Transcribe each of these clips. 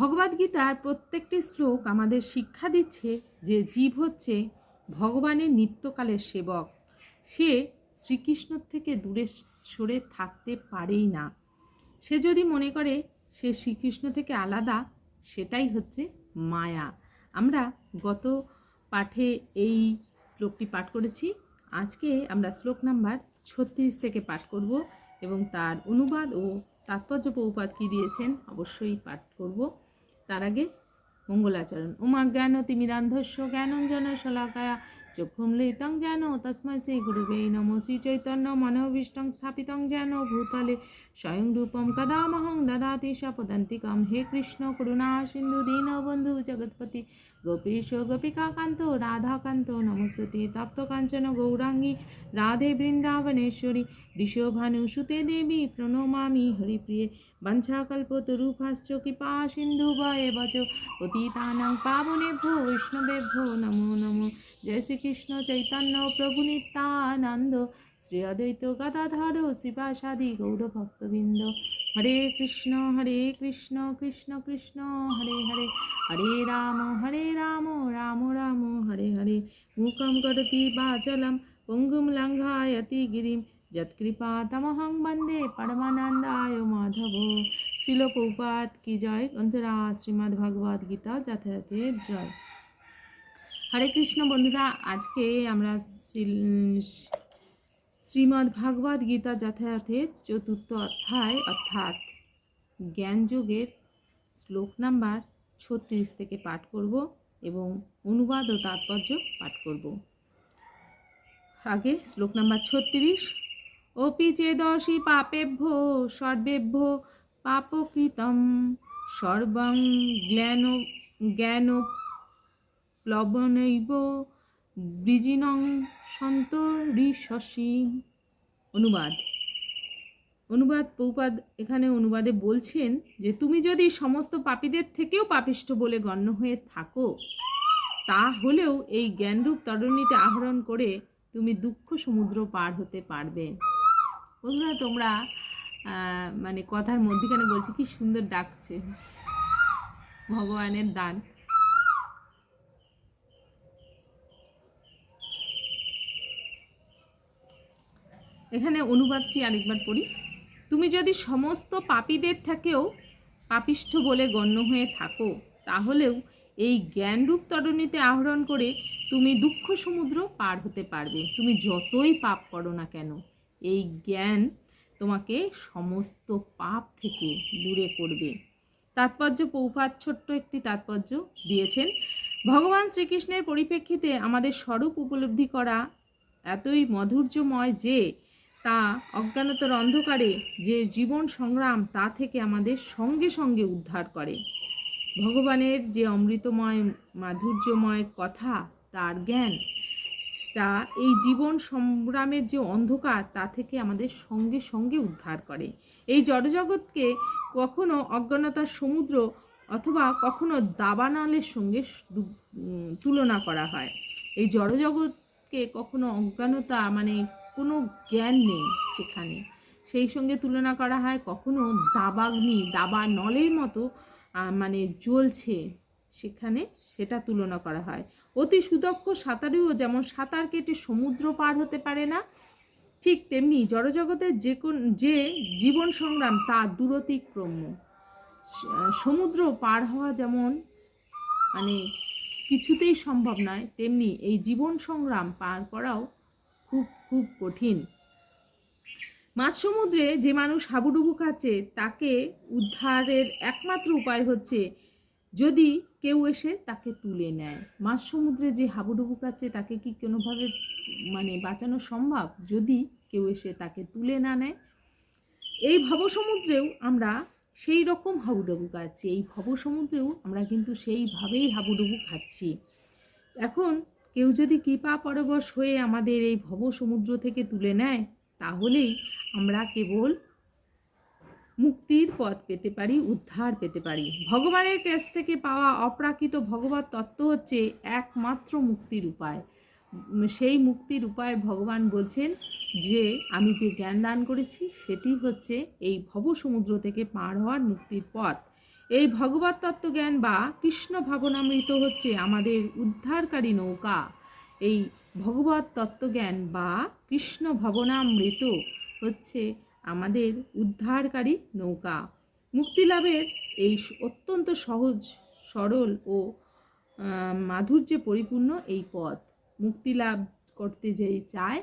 ভগবদ্গীতার প্রত্যেকটি শ্লোক আমাদের শিক্ষা দিচ্ছে যে জীব হচ্ছে ভগবানের নিত্যকালের সেবক। সে শ্রীকৃষ্ণ থেকে দূরে সরে থাকতে পারেই না। সে যদি মনে করে সে শ্রীকৃষ্ণ থেকে আলাদা, সেটাই হচ্ছে মায়া। আমরা গত পাঠে এই শ্লোকটি পাঠ করেছি। আজকে আমরা শ্লোক নাম্বার ছত্রিশ থেকে পাঠ করব এবং তার অনুবাদ ও তাৎপর্য পৌপাত কী দিয়েছেন অবশ্যই পাঠ করব। তার আগে মঙ্গলাচরণ। উমা জ্ঞান তিমিরান্ধস্য জ্ঞানঞ্জন শলাকায়া, চক্ষুম লিতং যেন তস্মৈ শ্রী গুরুবে নম শ্রী চৈতন্য মনোভীষ্টং স্থাপিতং যেন ভূতলে স্বয়ং রূপম কদামহং দদাতি সপদন্তিকম হে কৃষ্ণ, করুণা, সিন্ধু দীনবন্ধু জগৎপতি, গোপীশ গোপিকাকান্ত, রাধাকান্ত, নমস্তুতি তপ্ত কাঞ্চন গৌরাঙ্গী, রাধে বৃন্দাবনেশ্বরী ঋষভানুসুতে দেবী, প্রণমামি, হরিপ্রিয়ে, বঞ্ছাকল্পতরূপাশ্চ, কৃপা সিন্ধু বচ পতিতানাং পাবনেভ্যো, বৈষ্ণবেভ্যো, নমো নমো। জয় শ্রীকৃষ্ণ চৈতন্য প্রভু নিত্যানন্দ। শ্রী অদ্বৈত গদাধর শ্রীবাসাদি গৌরভক্তবৃন্দ হরে কৃষ্ণ হরে কৃষ্ণ কৃষ্ণ কৃষ্ণ, হরে হরে। হরে রাম হরে রাম রাম রাম, হরে হরে। মুখম করতি বাচলম, পঙ্গুম লঙ্ঘায়তি গিরিম যৎকৃপা তমহং বন্দে পরমানন্দায় মাধব। শিলপৌপাত কি জয়? গ্রন্থরা শ্রীমদ্ ভগবদ গীতা যথাযথের জয়। হরে কৃষ্ণ বন্ধুরা, আজকে আমরা শ্রীমদ্ ভাগবত গীতা যথাযথের চতুর্থ অধ্যায় অর্থাৎ জ্ঞানযোগের শ্লোক নাম্বার ছত্রিশ থেকে পাঠ করব এবং অনুবাদ ও তাৎপর্য পাঠ করব। আগে শ্লোক নাম্বার ছত্রিশ, অপি চেদশি পাপেভ্য সর্বেভ্য পাপকৃতম সর্বং জ্ঞান জ্ঞান প্লবনৈব বৃজিনং সন্তরিশসী অনুবাদ। অনুবাদ পৌপাদ এখানে অনুবাদে বলছেন যে, তুমি যদি সমস্ত পাপীদের থেকেও পাপিষ্ঠ বলে গণ্য হয়ে থাকো, তাহলেও এই জ্ঞানরূপ তরণীতে আহরণ করে তুমি দুঃখ সমুদ্র পার হতে পারবে। বন্ধুরা, তোমরা মানে কথার মধ্যখানে বলছি, কি সুন্দর ডাকছে। ভগবানের দান। এখানে অনুবাদটি আরেকবার পড়ি। তুমি যদি সমস্ত পাপীদের থেকেও পাপিষ্ঠ বলে গণ্য হয়ে থাকো, তাহলেও এই জ্ঞানরূপ তরণীতে আহরণ করে তুমি দুঃখ সমুদ্র পার হতে পারবে। তুমি যতই পাপ করো না কেন, এই জ্ঞান তোমাকে সমস্ত পাপ থেকে দূরে করবে। তাৎপর্য পৌপাত ছোট্ট একটি তাৎপর্য দিয়েছেন, ভগবান শ্রীকৃষ্ণের পরিপ্রেক্ষিতে আমাদের স্বরূপ উপলব্ধি করা এতই মধুর্যময় যে তা অজ্ঞানতার অন্ধকারে যে জীবন সংগ্রাম তা থেকে আমাদের সঙ্গে সঙ্গে উদ্ধার করে। ভগবানের যে অমৃতময়, মাধুর্যময় কথা, তার জ্ঞান, তা এই জীবন সংগ্রামের যে অন্ধকার, তা থেকে আমাদের সঙ্গে সঙ্গে উদ্ধার করে। এই জড়জগৎকে কখনো অজ্ঞানতার সমুদ্র অথবা কখনো দাবানলের সঙ্গে তুলনা করা হয়। এই জড়জগৎকে কখনো অজ্ঞানতা মানে কোনো জ্ঞান নেই সেখানে। সেই সঙ্গে তুলনা করা হয় কখনো দাবাগ্নি, দাবা নলের মতো মানে জ্বলছে সেখানে সেটা তুলনা করা হয়। অতি সুদক্ষ সাঁতারুও যেমন সাঁতার কেটে সমুদ্র পার হতে পারে না, ঠিক তেমনি জড়জগতের যে কোন, যে জীবন সংগ্রাম তা দূরতিক্রম্য। সমুদ্র পার হওয়া যেমন মানে কিছুতেই সম্ভব নয়, তেমনি এই জীবন সংগ্রাম পার করাও খুব কঠিন। মাছ সমুদ্রে যে মানুষ হাবুডুবু খাচ্ছে, তাকে উদ্ধারের একমাত্র উপায় হচ্ছে যদি কেউ এসে তাকে তুলে নেয়। মাছ সমুদ্রে যে হাবুডুবু খাচ্ছে, তাকে কি কোনোভাবে মানে বাঁচানো সম্ভব? যদি কেউ এসে তাকে তুলে না নেয়, এই ভবসমুদ্রেও আমরা সেই রকম হাবুডুবু খাচ্ছি। এই ভবসমুদ্রেও আমরা কিন্তু সেইভাবেই হাবুডুবু খাচ্ছি। এখন কেউ যদি কৃপা পরবশ হয়ে আমাদের এই ভব সমুদ্র থেকে তুলে নেয়, তাহলেই আমরা কেবল মুক্তির পথ পেতে পারি, উদ্ধার পেতে পারি। ভগবানের কাছ থেকে পাওয়া অপ্রাকৃত ভগবত তত্ত্ব হচ্ছে একমাত্র মুক্তির উপায়। সেই মুক্তির উপায় ভগবান বলছেন যে, আমি যে জ্ঞান দান করেছি, সেটি হচ্ছে এই ভব সমুদ্র থেকে পার হওয়ার মুক্তির পথ। এই ভগবত তত্ত্বজ্ঞান বা কৃষ্ণ ভাবনামৃত হচ্ছে আমাদের উদ্ধারকারী নৌকা। এই ভগবত তত্ত্বজ্ঞান বা কৃষ্ণ ভাবনামৃত হচ্ছে আমাদের উদ্ধারকারী নৌকা। মুক্তিলাভের এই অত্যন্ত সহজ, সরল ও মাধুর্যে পরিপূর্ণ এই পথ। মুক্তিলাভ করতে যেই চায়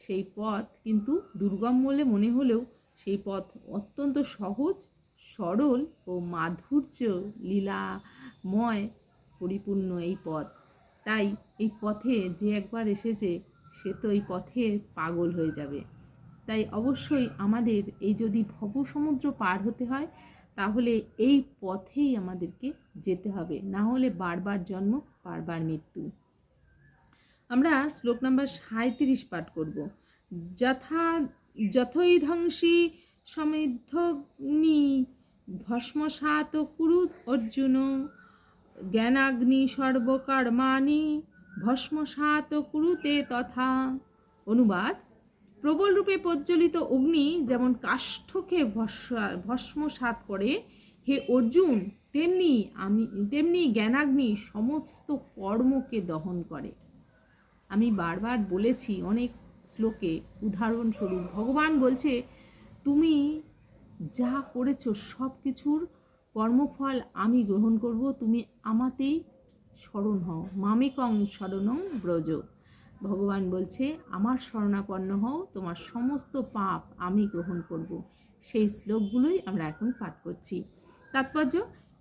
সেই পথ কিন্তু দুর্গম বলে মনে হলেও সেই পথ অত্যন্ত সহজ সরল ও মাধুর্য, লীলাময় পরিপূর্ণ এই পথ। তাই এই পথে যে একবার এসেছে, সে তো এই পথে পাগল হয়ে যাবে। তাই অবশ্যই আমাদের এই যদি ভব সমুদ্র পার হতে হয়, তাহলে এই পথেই আমাদেরকে যেতে হবে। না হলে বারবার জন্ম, বারবার মৃত্যু। আমরা শ্লোক নাম্বার সাঁত্রিশ পাঠ করব। যথা যথই ধ্বংসী সমৃদ্ধগ্নি ভস্মসাত কুরুত অর্জুন, জ্ঞানাগ্নি সর্বকর্মাণি, ভস্মসাত কুরুতে তথা অনুবাদ। প্রবল রূপে প্রজ্বলিত অগ্নি যেমন কাষ্ঠকে ভস্মা- ভস্মসাৎ করে, হে অর্জুন, তেমনি আমি, তেমনি জ্ঞানাগ্নি সমস্ত কর্মকে দহন করে। আমি বারবার বলেছি অনেক শ্লোকে, উদাহরণস্বরূপ, ভগবান বলছে, তুমি যা করেছ সব কিছুর কর্মফল আমি গ্রহণ করব। তুমি আমাতেই স্মরণ হও। মামেকং শরণং ব্রজ। ভগবান বলছে, আমার শরণাপন্ন হও, তোমার সমস্ত পাপ আমি গ্রহণ করব। সেই শ্লোকগুলোই আমরা এখন পাঠ করছি। তাৎপর্য,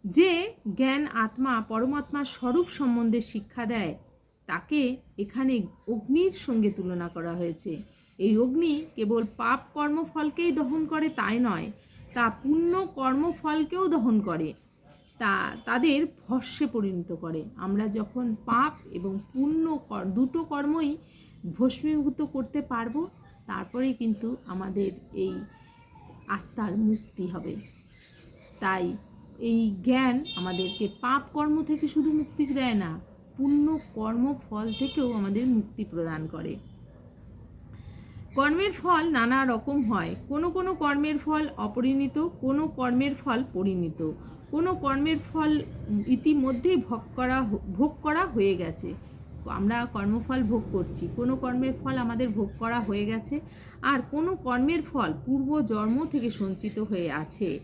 যে জ্ঞান, আত্মা, পরমাত্মার স্বরূপ সম্বন্ধে শিক্ষা দেয়, তাকে এখানে অগ্নির সঙ্গে তুলনা করা হয়েছে। এই অগ্নি কেবল পাপ কর্মফলকেই দহন করে, তাই নয়। তা পুণ্য কর্মফলকেও দহন করে। তা তাদের ভস্যে পরিণত করে। আমরা যখন পাপ এবং পুণ্য দুটো কর্মই ভস্মীভূত করতে পারব তারপরে কিন্তু আমাদের এই আত্মার মুক্তি হবে। তাই এই জ্ঞান আমাদেরকে পাপ কর্ম থেকে শুধু মুক্তি দেয় না, পুণ্য কর্ম ফল থেকেও আমাদের মুক্তি প্রদান করে। কর্মের ফল নানা রকম হয়। কোনো কোনো কর্মের ফল অপরিণিত, কোনো কর্মের ফল পরিণিত। কোনো কর্মের ফল ইতিমধ্যেই ভোগ করা ভোগ করা হয়ে গেছে। আমরা কর্মফল ভোগ করছি। কোনো কর্মের ফল আমাদের ভোগ করা হয়ে গেছে। আর কোনো কর্মের ফল পূর্ব জন্ম থেকে সঞ্চিত হয়ে আছে।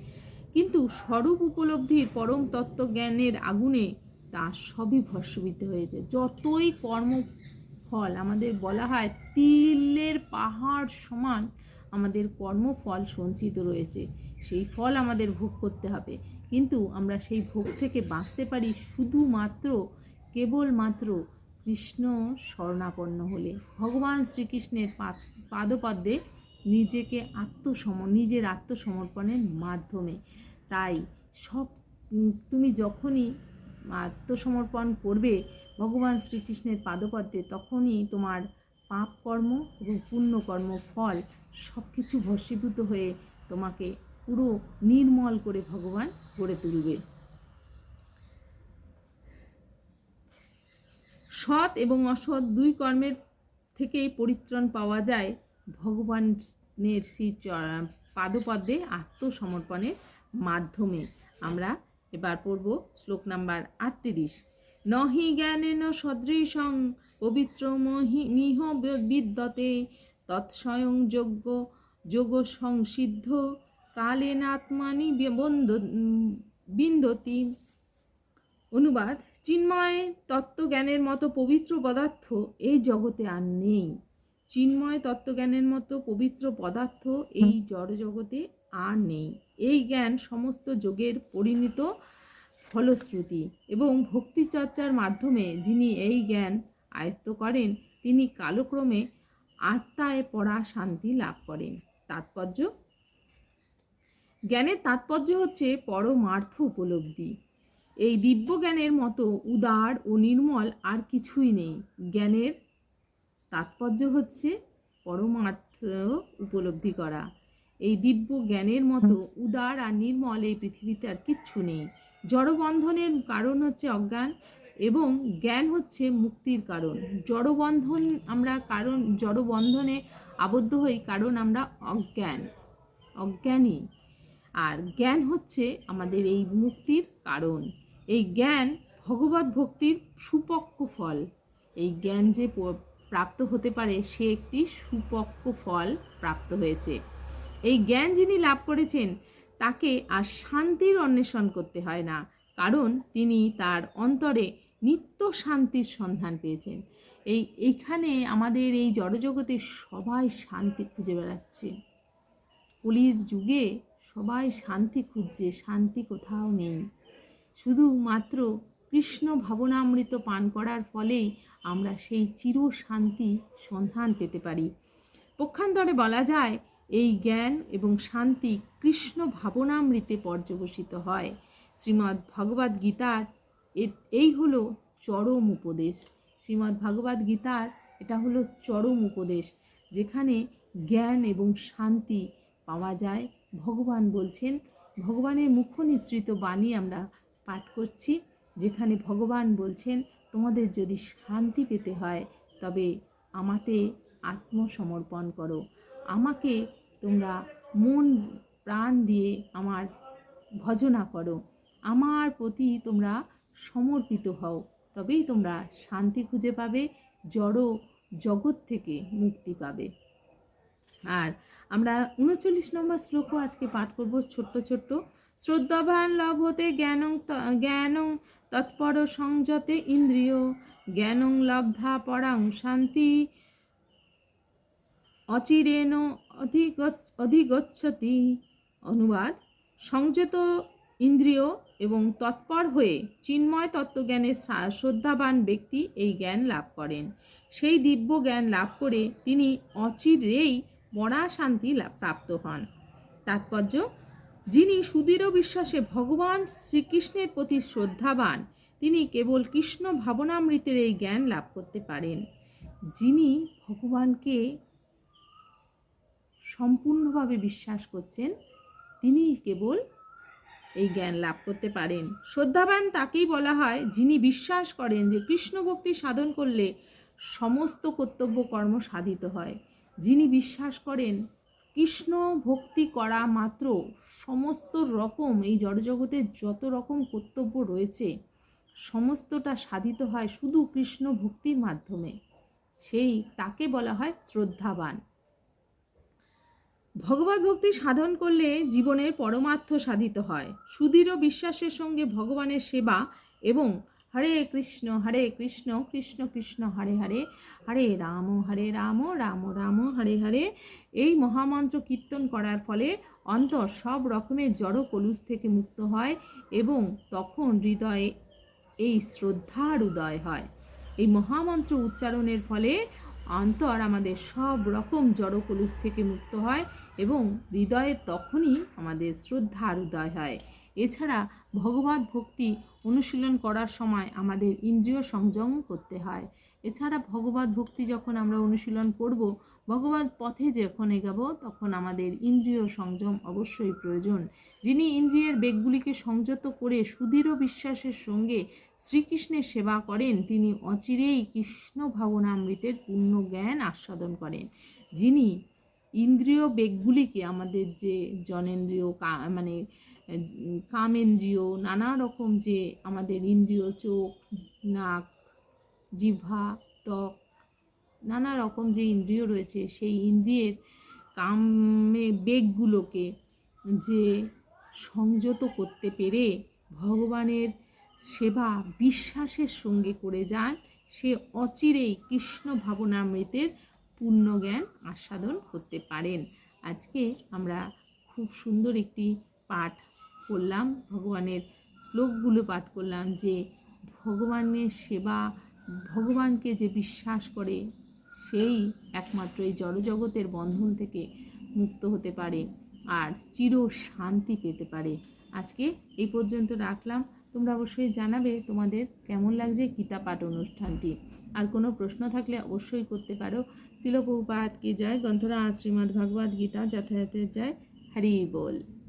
কিন্তু স্বরূপ উপলব্ধির পরম তত্ত্বজ্ঞানের আগুনে তা সবই ভস্মীভূত হয়েছে। যতই কর্ম ফল। আমাদের বলা হয় তিলের পাহাড় সমান আমাদের কর্মফল সঞ্চিত রয়েছে। সেই ফল আমাদের ভোগ করতে হবে। কিন্তু আমরা সেই ভোগ থেকে বাঁচতে পারি শুধুমাত্র, কেবলমাত্র কৃষ্ণ শরণাপন্ন হলে। ভগবান শ্রীকৃষ্ণের পাদপদ্মে নিজেকে আত্মসম নিজের আত্মসমর্পণের মাধ্যমে। তাই সব, তুমি যখনই আত্মসমর্পণ করবে ভগবান শ্রীকৃষ্ণের পাদপদ্মে, তখনই তোমার পাপ কর্ম এবং পুণ্য কর্ম ফল সব কিছু ভস্মীভূত হয়ে তোমাকে পুরো নির্মল করে ভগবান গড়ে তুলবে। সৎ এবং অসৎ দুই কর্মের থেকেই পরিত্রাণ পাওয়া যায় ভগবানের শ্রী পাদপদ্মে আত্মসমর্পণের মাধ্যমে। আমরা এবার পড়ব শ্লোক নাম্বার আটত্রিশ। নহি জ্ঞানেন সদৃশং পবিত্র মিহ বিদ্যতে, তৎস্বয়ং যোগ্য যোগ সংসিদ্ধ কালেনাত্মানি বন্দ বিন্দতি। অনুবাদ, চিন্ময় তত্ত্বজ্ঞানের মতো পবিত্র পদার্থ এই জগতে আর নেই। চিন্ময় তত্ত্বজ্ঞানের মতো পবিত্র পদার্থ এই জড় জগতে আর নেই। এই জ্ঞান সমস্ত যোগের পরিণত ফলশ্রুতি এবং ভক্তি চর্চার মাধ্যমে যিনি এই জ্ঞান আয়ত্ত করেন, তিনি কালক্রমে আত্মায় পড়া শান্তি লাভ করেন। তাৎপর্য? জ্ঞানের তাৎপর্য হচ্ছে পরমার্থ উপলব্ধি। এই দিব্য জ্ঞানের মতো উদার ও নির্মল আর কিছুই নেই। জ্ঞানের তাৎপর্য হচ্ছে পরমার্থ উপলব্ধি করা। এই দিব্য জ্ঞানের মতো উদার আর নির্মল এই পৃথিবীতে আর কিচ্ছু নেই। জড়বন্ধনের কারণ হচ্ছে অজ্ঞান এবং জ্ঞান হচ্ছে মুক্তির কারণ। জড়বন্ধন আমরা কারণ জড়বন্ধনে আবদ্ধ হই কারণ আমরা অজ্ঞান অজ্ঞানী। আর জ্ঞান হচ্ছে আমাদের এই মুক্তির কারণ। এই জ্ঞান ভগবত ভক্তির সুপক্ষ ফল। এই জ্ঞান যে প্রাপ্ত হতে পারে সে একটি সুপক্ষ ফল প্রাপ্ত হয়েছে। এই জ্ঞান যিনি লাভ করেছেন, তাকে আর শান্তির অন্বেষণ করতে হয় না। কারণ তিনি তার অন্তরে নিত্য শান্তির সন্ধান পেয়েছেন। এই, এইখানে আমাদের এই জড়জগতে সবাই শান্তি খুঁজে বেড়াচ্ছে। কলির যুগে সবাই শান্তি খুঁজছে, শান্তি কোথাও নেই। শুধুমাত্র কৃষ্ণ ভাবনামৃত পান করার ফলেই আমরা সেই চির শান্তি সন্ধান পেতে পারি। পক্ষান্তরে বলা যায় এই জ্ঞান এবং শান্তি কৃষ্ণ ভাবনামৃতে পর্যবসিত হয়। শ্রীমদ্ ভগবদ্ গীতার এই হলো চরম উপদেশ। শ্রীমদ্ ভগবদ্ গীতার এটা হলো চরম উপদেশ, যেখানে জ্ঞান এবং শান্তি পাওয়া যায়। ভগবান বলছেন, ভগবানের মুখ নিঃসৃত বাণী আমরা পাঠ করছি, যেখানে ভগবান বলছেন, তোমাদের যদি শান্তি পেতে হয়, তবে আমাতে আত্মসমর্পণ করো। আমাকে তোমরা মন, প্রাণ দিয়ে আমার ভজনা করো। আমার প্রতি তোমরা সমর্পিত হও, তবেই তোমরা শান্তি খুঁজে পাবে, জড় জগৎ থেকে মুক্তি পাবে। আর আমরা উনচল্লিশ নম্বর শ্লোকও আজকে পাঠ করব, ছোট্ট ছোট্ট। শ্রদ্ধাবান লভতে জ্ঞানং জ্ঞানং তৎপর সংযতে ইন্দ্রিয়, জ্ঞানং লব্ধা পরাং শান্তি। অচিরেণ অধিগচ্ছতি। অনুবাদ, সংযত ইন্দ্রিয় এবং তৎপর হয়ে চিন্ময় তত্ত্বজ্ঞানের শ্রদ্ধাবান ব্যক্তি এই জ্ঞান লাভ করেন। সেই দিব্য জ্ঞান লাভ করে তিনি অচিরেই মরা শান্তি প্রাপ্ত হন। তাৎপর্য, যিনি সুদৃঢ় বিশ্বাসে ভগবান শ্রীকৃষ্ণের প্রতি শ্রদ্ধাবান, তিনি কেবল কৃষ্ণ ভাবনামৃতের এই জ্ঞান লাভ করতে পারেন। যিনি ভগবানকে সম্পূর্ণভাবে বিশ্বাস করছেন তিনি কেবল এই জ্ঞান লাভ করতে পারেন। শ্রদ্ধাবান তাকেই বলা হয় যিনি বিশ্বাস করেন যে কৃষ্ণ ভক্তি সাধন করলে সমস্ত কর্তব্য কর্ম সাধিত হয়। যিনি বিশ্বাস করেন কৃষ্ণ ভক্তি করা মাত্র সমস্ত রকম, এই জড়জগতের যত রকম কর্তব্য রয়েছে, সমস্তটা সাধিত হয় শুধু কৃষ্ণ ভক্তির মাধ্যমে। সেই তাকে বলা হয় শ্রদ্ধাবান। ভগবত ভক্তি সাধন করলে জীবনের পরমার্থ সাধিত হয়। সুদৃঢ় বিশ্বাসের সঙ্গে ভগবানের সেবা এবং হরে কৃষ্ণ হরে কৃষ্ণ কৃষ্ণ কৃষ্ণ, হরে হরে হরে রাম হরে রাম রাম রাম, হরে হরে এই মহামন্ত্র কীর্তন করার ফলে অন্তর সব রকমের জড় কলুষ থেকে মুক্ত হয় এবং তখন হৃদয়ে এই শ্রদ্ধার উদয় হয়। এই মহামন্ত্র উচ্চারণের ফলে অন্তর আমাদের সব রকম জড় কলুষ থেকে মুক্ত হয় এবং হৃদয়ে তখনই আমাদের শ্রদ্ধার উদয় হয়। এছাড়া ভগবত ভক্তি অনুশীলন করার সময় আমাদের ইন্দ্রিয় সংযম করতে হয়। এছাড়া ভগবত ভক্তি যখন আমরা অনুশীলন করব, ভগবত পথে যখন এগাবো, তখন আমাদের ইন্দ্রিয় সংযম অবশ্যই প্রয়োজন। যিনি ইন্দ্রিয়ের বেগগুলিকে সংযত করে সুদৃঢ় বিশ্বাসের সঙ্গে শ্রীকৃষ্ণের সেবা করেন, তিনি অচিরেই কৃষ্ণ ভাবনামৃতের পূর্ণ জ্ঞান আস্বাদন করেন। যিনি ইন্দ্রিয় বেগগুলিকে আমাদের যে জনেন্দ্রিয় মানে কামেন্দ্রিয়, নানা রকম যে আমাদের ইন্দ্রিয় চোখ, নাক জিহ্বা, ত্বক, নানা রকম যে ইন্দ্রিয় রয়েছে, সেই ইন্দ্রিয়ের কামে বেগগুলোকে যে সংযত করতে পেরে ভগবানের সেবা বিশ্বাসের সঙ্গে করে যান, সে অচিরেই কৃষ্ণ ভাবনামৃতের পূর্ণ জ্ঞান আস্বাদন করতে পারেন। আজকে আমরা খুব সুন্দর একটি পাঠ করলাম, ভগবানের শ্লোকগুলো পাঠ করলাম যে ভগবানের সেবা ভগবানকে যে বিশ্বাস করে, সেই একমাত্র এই জড়জগতের বন্ধন থেকে মুক্ত হতে পারে আর চির শান্তি পেতে পারে। আজকে এই পর্যন্ত রাখলাম। তোমরা অবশ্যই জানাবে তোমাদের কেমন লাগছে গীতা পাঠ অনুষ্ঠানটি। আর কোনো প্রশ্ন থাকলে অবশ্যই করতে পারো। শিলপ্রপাত কি জয়? গ্রন্থরা শ্রীমদ্ ভগবদ্ গীতা যথাযথের যায় হরি বল।